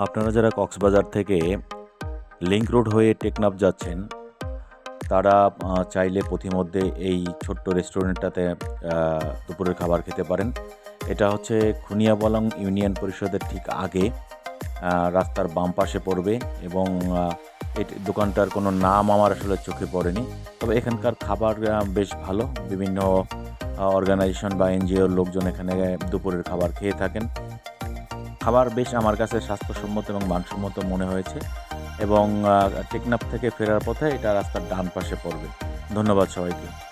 আপনারা যারা কক্সবাজার থেকে লিংক রোড হয়ে টেকনাফ যাচ্ছেন, তারা চাইলে পথিমধ্যে এই ছোট্ট রেস্টুরেন্টটাতে দুপুরের খাবার খেতে পারেন। এটা হচ্ছে খুনিয়াবলং ইউনিয়ন পরিষদের ঠিক আগে রাস্তার বাম পাশে পড়বে এবং এই দোকানটার কোনো নাম আমার আসলে চোখে পড়েনি। তবে এখানকার খাবার বেশ ভালো। বিভিন্ন অর্গানাইজেশন বা এনজিওর লোকজন এখানে দুপুরের খাবার খেয়ে থাকেন। খাবার বেশ আমার কাছে স্বাস্থ্যসম্মত এবং মানসম্মত মনে হয়েছে এবং টেকনাফ থেকে ফেরার পথে এটা রাস্তার ডান পাশে পড়বে। ধন্যবাদ সবাইকে।